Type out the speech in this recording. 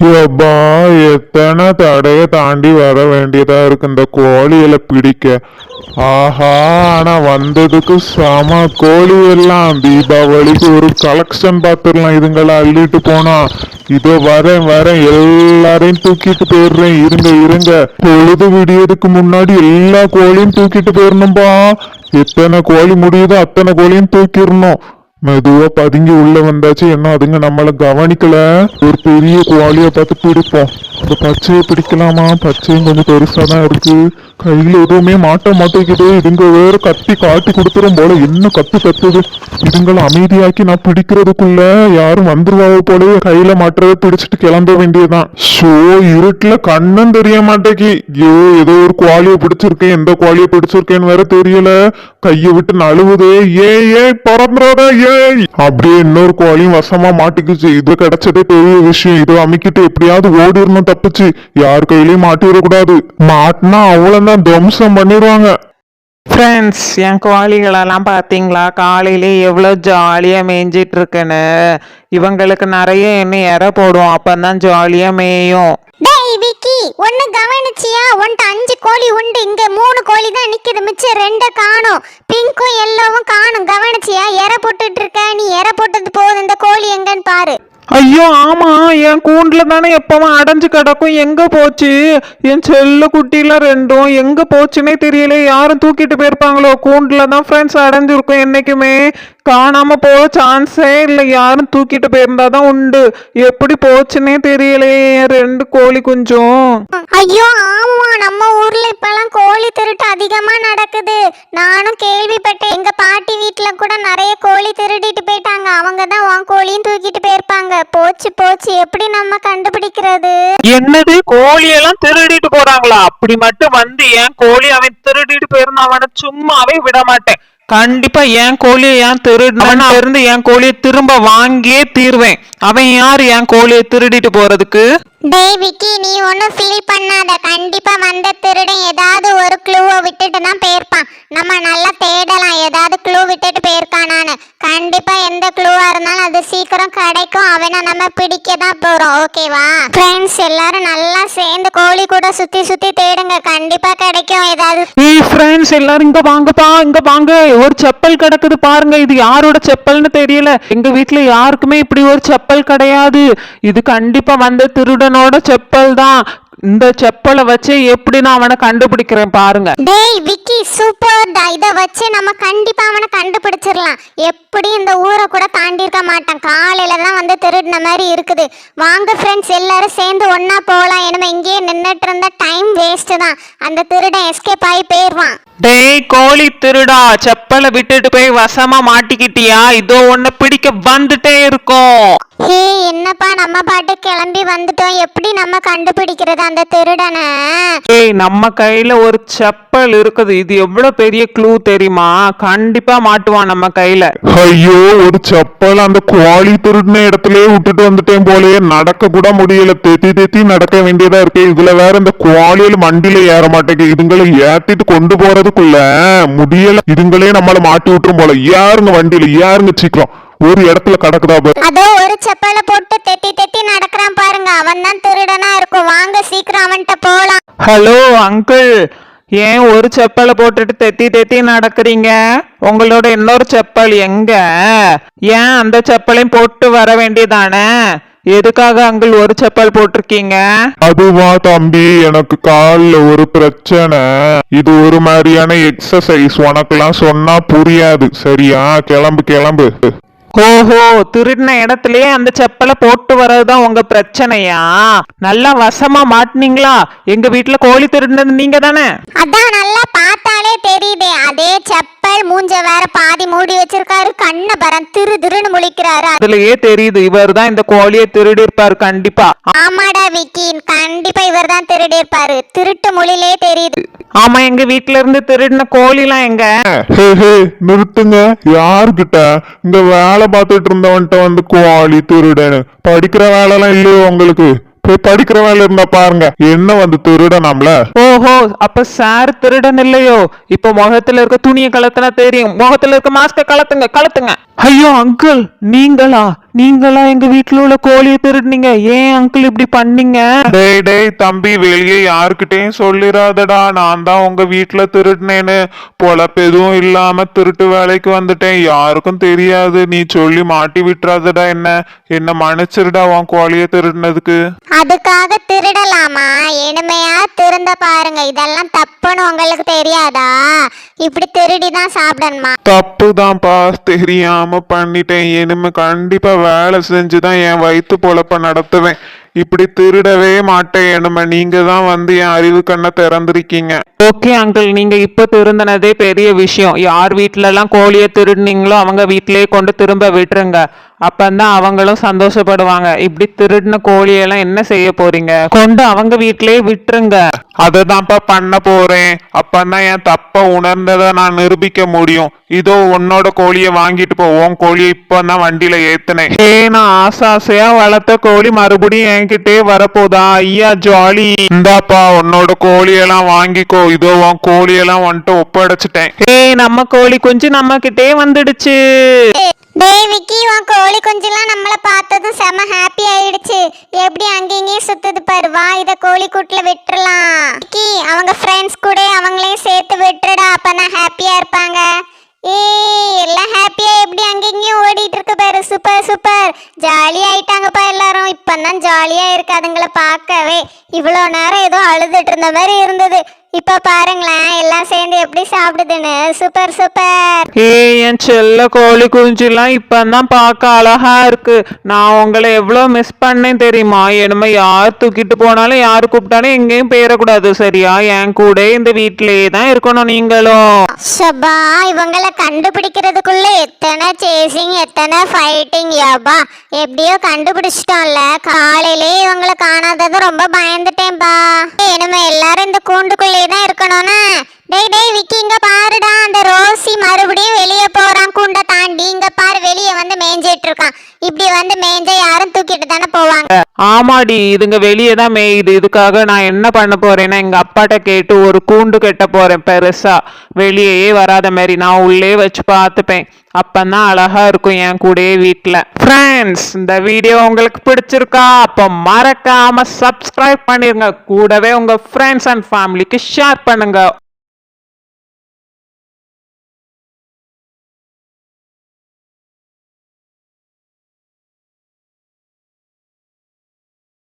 எப்பா எத்தனை தடைய தாண்டி வர வேண்டியதா இருக்கு? இந்த கோழியில பிடிக்க. ஆஹா ஆனா வந்ததுக்கு செம கோழி எல்லாம். தீபாவளிக்கு ஒரு கலெக்ஷன் பார்த்துடலாம் இதுங்களை அள்ளிட்டு போனா இதோ வரேன் வரேன் எல்லாரையும் தூக்கிட்டு போயிடுறேன். இருங்க இருங்க. பொழுது விடியதுக்கு முன்னாடி எல்லா கோழியும் தூக்கிட்டு போயிடணும்பா. எத்தனை கோழி முடியுதோ அத்தனை கோழியும் தூக்கிடணும். மெதுவா பதுங்கி உள்ள வந்தாச்சு. என்ன அதுங்க நம்மள கவனிக்கல? ஒரு பெரிய குவாலிய பார்த்து பிடிப்போம். இந்த பச்சையை பிடிக்கலாமா? பச்சையும் கொஞ்சம் பெருசா தான் இருக்கு. கையில எதுவுமே மாட்ட மாட்டேங்குது. இதுங்க வேற கத்தி காட்டி கொடுத்துரும் போல என்ன கத்து கத்துது இதுங்களை அமைதியாக்கி நான் பிடிக்கிறதுக்குள்ள யாரும் வந்துருவாங்க போலவே கையில மாட்டுறத பிடிச்சிட்டு கிளம்ப வேண்டியதுதான். ஷோ இருட்டுல கண்ணும் தெரிய மாட்டேங்கி. ஐயோ ஏதோ ஒரு குவாலிய பிடிச்சிருக்கேன். எந்த குவாலிய பிடிச்சிருக்கேன்னு வேற தெரியல. கையை விட்டு நழுவுதே. ஏ ஏ பறந்துடாத ஏய் அப்படியே இன்னொரு கோழியும் வசமா மாட்டிக்குச்சு. இது கிடைச்சதே பெரிய விஷயம். இது அமைக்கிட்டு எப்படியாவது ஓடிடணும் தப்பிச்சு. யார் கையிலயும் மாட்டிடக்கூடாது மாட்டினா அவ்வளவுதான் துவம்சம் பண்ணிடுவாங்க. ஃப்ரெண்ட்ஸ் என் கோழிகளெல்லாம் பார்த்தீங்களா? காலையிலே எவ்வளோ ஜாலியாக மேய்ஞ்சிட்டு இருக்குன்னு. இவங்களுக்கு நிறைய இன்னும் இற போடுவோம் அப்பந்தான் ஜாலியாக மேயும். விக்கி ஒன்னு கவனிச்சியா? ஒன்ட்டு அஞ்சு கோழி உண்டு. இங்க மூணு கோழி தான் நிக்குது மிச்சம் ரெண்டை காணும். பிங்க்கும் எல்லோவும் காணும். கவனிச்சியா? எற போட்டுட்டு இருக்க? நீ எற போட்டது போதும். இந்த கோழி எங்கன்னு பாரு. ஐயோ ஆமா. என் கூண்டுல தானே எப்பவும் அடைஞ்சு கிடக்கும். எங்க போச்சு? என் செல்ல குட்டில ரெண்டும். எங்க போச்சுன்னே தெரியல யாரும் தூக்கிட்டு போயிருப்பாங்களோ? கூண்டுல தான் ஃப்ரெண்ட்ஸ் அடைஞ்சிருக்கும் என்னைக்குமே. காணாம போக சான்ஸே இல்லை. யாரும் தூக்கிட்டு போயிருந்தாதான் உண்டு. எப்படி போச்சுன்னே தெரியலையே ரெண்டு கோழி குஞ்சும். ஐயோ ஆமா நம்ம ஊர்ல இப்பெல்லாம் கோழி திருட்டு அதிகமா நடக்குது. நானும் கேள்விப்பட்டேன். எங்க பாட்டி வீட்ல கூட நிறைய கோழி திருடிட்டு போயிட்டாங்க. அவங்க தான் உன் கோழியும் தூக்கிட்டு போயிருப்பாங்க. போச்சு போச்சு. எப்படி நம்ம கண்டுபிடிக்கிறது? என்னது? கோழியெல்லாம் திருடிட்டு போறாங்களா? அப்படி மட்டும் வந்து என் கோழி அவன் திருடிட்டு போயிருந்தா அவனை சும்மாவே விட மாட்டேன். கண்டிப்பா என் கோழியை ஏன் திருடினா இருந்து என் கோழியை திரும்ப வாங்கியே தீர்வேன். அவன் யார் என் கோழியை திருடிட்டு போறதுக்கு? டேய் விக்கி நீ ஒன்றும் ஃபீல் பண்ணாத. கண்டிப்பா வந்த திருடன் ஏதாவது ஒரு க்ளூவை விட்டுட்டு தான் போயிருப்பான். நம்ம நல்லா தேடலாம். ஏதாவது க்ளூ விட்டுட்டு போயிருக்கானான்னு கண்டிப்பா எந்த க்ளூவா இருந்தாலும் அது சீக்கிரம் கிடைக்கும். அவனை நம்ம பிடிக்க தான் போறோம். ஓகேவா ஃப்ரெண்ட்ஸ் எல்லாரும் நல்லா சேர்ந்து கோழி கூட சுத்தி சுத்தி தேடுங்க. கண்டிப்பா கிடைக்கும் ஏதாவது. ஏய் ஃப்ரெண்ட்ஸ் எல்லாரும் இங்க வாங்கப்பா இங்க வாங்க. ஒரு செப்பல் கிடக்குது பாருங்க. இது யாரோட செப்பல்னு தெரியல. எங்க வீட்ல யாருக்குமே இப்படி ஒரு செப்பல் கிடையாது. இது கண்டிப்பா வந்த திருடனோட செப்பல் தான் இந்த செப்பலை வச்சு எப்படி நான் அவனை கண்டுபிடிக்கிறேன் பாருங்க. டேய் விக்கி சூப்பர். டா இதை வச்சு நம்ம கண்டிப்பா அவனை கண்டுபிடிச்சிடலாம். எப்படி இந்த ஊரை கூட தாண்டி இருக்க மாட்டான். காலையில தான் வந்து திருடின மாதிரி இருக்குது. வாங்க ஃப்ரெண்ட்ஸ் எல்லாரும் சேர்ந்து ஒண்ணா போகலாம். என்னமே இங்கேயே நின்றுட்டு இருந்தா டைம் வேஸ்ட் தான். அந்த திருடன் எஸ்கேப் ஆகி போயிடுவான் டேய் கோழி திருடா செப்பலை விட்டுட்டு போய் வசமா மாட்டிக்கிட்டியா? இதோ உன்னை பிடிக்க வந்துட்டே இருக்கோம். ஹே என்னப்பா நம்ம பாட்டு கிளம்பி வந்துட்டோம். எப்படி நம்ம கண்டுபிடிக்கிறது அந்த திருடனை? ஏய் நம்ம கையில ஒரு செப்பல் இருக்குது. இது எவ்வளவு பெரிய க்ளூ தெரியுமா? கண்டிப்பா மாட்டுவான் நம்ம கையில. ஐயோ ஒரு செப்பல் அந்த கோழி திருடின இடத்துலயே விட்டுட்டு வந்துட்டேன் போலயே நடக்க கூட முடியல. தெத்தி தெத்தி நடக்க வேண்டியதா இருக்கு. இதுல வேற இந்த கோழியில மண்டியில ஏற மாட்டேங்குது. இதுங்களை ஏத்திட்டு கொண்டு போறதுக்குள்ள முடியல. இதுங்களே நம்மள மாட்டி விட்டுரும் போல. யாருங்க வண்டியில? யாருங்க சீக்கிரம்? ஒரு இடத்துல கிடக்குதா பாரு. அதோ ஒரு செப்பலை போட்டு தெத்தி தெத்தி நடக்கிறான் பாருங்க. அவன் தான் திருடனா இருக்கும். வாங்க சீக்கிரம் அவன்கிட்ட போலாம். Hello uncle. ஏன் ஒரு செப்பலை போட்டுட்டு தெத்தி தெத்தி நடக்கிறீங்க? உங்களோட இன்னொரு செப்பல் எங்க? ஏன் அந்த செப்பலையும் போட்டு வர வேண்டியதானே? எதுக்காக அங்கிள் ஒரு செப்பல் போட்டிருக்கீங்க? அதுவா தம்பி எனக்கு கால்ல ஒரு பிரச்சனை. இது ஒரு மாதிரியான எக்ஸசைஸ் உனக்கெல்லாம் சொன்னா புரியாது. சரியா? கிளம்பு கிளம்பு. ஓஹோ திருடின இடத்துலயே அந்த செப்பலை போட்டு வர்றதுதான் உங்க பிரச்சனையா? நல்லா வசமா மாட்டினீங்களா? எங்க வீட்டுல கோழி திருடினது நீங்க தானே அதான் நல்லா பார்த்தாலே தெரியுதே அதே செப்பல் மூஞ்ச வேற பாதி மூடி வச்சிருக்காரு கண்ணை பரம் திரு திருன்னு முழிக்கிறாரு. அதுலயே தெரியுது இவர் தான் இந்த கோழியை திருடி இருப்பாரு கண்டிப்பா. ஆமாடா விக்கி கண்டிப்பா இவர் தான் திருடி இருப்பாரு திருட்டு மொழியிலே தெரியுது. ஆமா எங்க வீட்ல இருந்து திருடின கோழிலாம் எங்க? ஹே ஹே நிறுத்துங்க. யாருக்கிட்ட இங்க வேலை பார்த்துட்டு இருந்தவன்ட்ட வந்து கோழி திருடனு படிக்கிற வேலைலாம் இல்லையோ உங்களுக்கு? போய் படிக்கிற வேலை இருந்தா பாருங்க. என்ன வந்து திருடனாம்ல ஓஹோ அப்ப சார் திருடன் இல்லையோ? இப்ப முகத்துல இருக்க துணியை கலத்துனா தெரியும். முகத்துல இருக்க மாஸ்க கலத்துங்க கலத்துங்க. ஐயோ அங்கிள் நீங்களா? நீங்களா எங்க வீட்டுல உள்ள கோழியை திருடுனீங்க? ஏன் அங்கிள் இப்படி பண்ணீங்க? டேய் டேய் தம்பி வெளியே யாருக்கிட்டையும் சொல்லிடாதடா நான் தான் உங்க வீட்டுல திருடினேன்னு. பொழப்பு எதுவும் இல்லாம திருட்டு வேலைக்கு வந்துட்டேன். யாருக்கும் தெரியாது. நீ சொல்லி மாட்டி விட்டுறாதடா என்ன. என்ன மன்னிச்சிருடா உன் கோழிய திருடினதுக்கு. அதுக்காக திருடலாமா? இனிமையா திருந்த பாருங்க. இதெல்லாம் தப்புன்னு உங்களுக்கு தெரியாதா? இப்படி திருடி தான் சாப்பிடணுமா? தப்புதான்ப்பா தெரியாம பண்ணிட்டேன். இனிமே கண்டிப்பா வேலை செஞ்சுதான் என் வயிற்று பொழப்ப நடத்துவேன். இப்படி திருடவே மாட்டேன். இனிமே நீங்க தான் வந்து என் அறிவு கண்ணை திறந்திருக்கீங்க. ஓகே அங்கிள் நீங்க இப்ப திருந்தினதே பெரிய விஷயம். யார் வீட்ல எல்லாம் கோழியை திருடுனீங்களோ அவங்க வீட்டிலேயே கொண்டு திரும்ப விட்டுருங்க. அப்பந்தான் அவங்களும் சந்தோஷப்படுவாங்க. இப்படி திருடின கோழியெல்லாம் என்ன செய்ய போறீங்க? கொண்டு அவங்க வீட்டிலேயே விட்டுருங்க. அததான்ப்பா பண்ண போறேன். அப்பதான் என் தப்ப உணர்ந்ததை நான் நிரூபிக்க முடியும். இதோ உன்னோட கோழியை வாங்கிட்டு போ. உன் கோழியை இப்பதான் வண்டியில ஏத்துனேன். ஏ நான் ஆசை ஆசையா வளர்த்த கோழி மறுபடியும் என்கிட்டே வரப்போதா? ஐயா ஜாலி. இந்தாப்பா உன்னோட கோழியெல்லாம் வாங்கிக்கோ. இதோ உன் கோழியெல்லாம் வந்துட்டு ஒப்படைச்சிட்டேன். ஏய் நம்ம கோழி குஞ்சு நம்ம கிட்டே வந்துடுச்சு. டேய் விக்கி உன் கோழி குஞ்செல்லாம் நம்மளை பார்த்ததும் செம ஹாப்பி ஆயிடுச்சு. எப்படி அங்கேயும் சுத்துது பாரு வா இத கோழி கூட்டுல விட்டுறலாம். விக்கி அவங்க ஃப்ரெண்ட்ஸ் கூட அவங்களையும் சேர்த்து விட்டுடா அப்பதான் ஹாப்பியா இருப்பாங்க. ஏய் எல்லாம் ஹாப்பியா எப்படி அங்கேயும் ஓடிட்டு இருக்கு பாரு சூப்பர் சூப்பர் ஜாலி ஆயிட்டாங்கப்பா எல்லாரும். இப்பதான் ஜாலியா இருக்கு அதுங்களை பார்க்கவே. இவ்வளோ நேரம் ஏதோ அழுதுட்டு இருந்த மாதிரி இருந்தது. இப்ப பாருங்களேன் எல்லாம் சேர்ந்து எப்படி சாப்பிடுதுன்னு. Super super. ஏய் என் செல்ல கோழி குஞ்சுலாம் இப்பதான் பார்க்க அழகா இருக்கு. நான் உங்களை எவ்வளோ மிஸ் பண்ணேன் தெரியுமா? என்னமே யார் தூக்கிட்டு போனாலும் யார் கூப்பிட்டாலும் எங்கேயும் போயிடக்கூடாது சரியா? என் கூட இந்த வீட்டிலேயே தான் இருக்கணும் நீங்களும். ஷபா இவங்களை கண்டுபிடிக்கிறதுக்குள்ள எத்தனை சேசிங் எத்தனை ஃபைட்டிங் யப்பா எப்படியோ கண்டுபிடிச்சிட்டோம்ல. காலையிலே இவங்களை காணாதது ரொம்ப பயந்துட்டேன்பா. இனிமே எல்லாரும் இந்த கூண்டுக்குள்ளே தான் இருக்கணும்னா. டேய் டேய் விக்கி இங்க பாருடா. அந்த ரோசி மறுபடியும் வெளியே போறான். கூண்டை தாண்டி இங்க பாரு வெளியே வந்து மேய்ஞ்சிட்டு இருக்கான். இப்படி வந்து மேய்ஞ்ச யாரும் தூக்கிட்டு தானே போவாங்க? ஆமாடி இதுங்க வெளியே தான் மேயுது. இதுக்காக நான் என்ன பண்ண போறேன்னா எங்க அப்பாட்ட கேட்டு ஒரு கூண்டு கட்ட போறேன் பெருசா. வெளியே வராத மாதிரி நான் உள்ளே வச்சு பார்த்துப்பேன். அப்பந்தான் அழகா இருக்கும் என் கூடயே வீட்டில் ஃப்ரெண்ட்ஸ் இந்த வீடியோ உங்களுக்கு பிடிச்சிருக்கா அப்போ மறக்காம சப்ஸ்கிரைப் பண்ணிருங்க. கூடவே உங்க ஃப்ரெண்ட்ஸ் அண்ட் ஃபேமிலிக்கு ஷேர் பண்ணுங்க.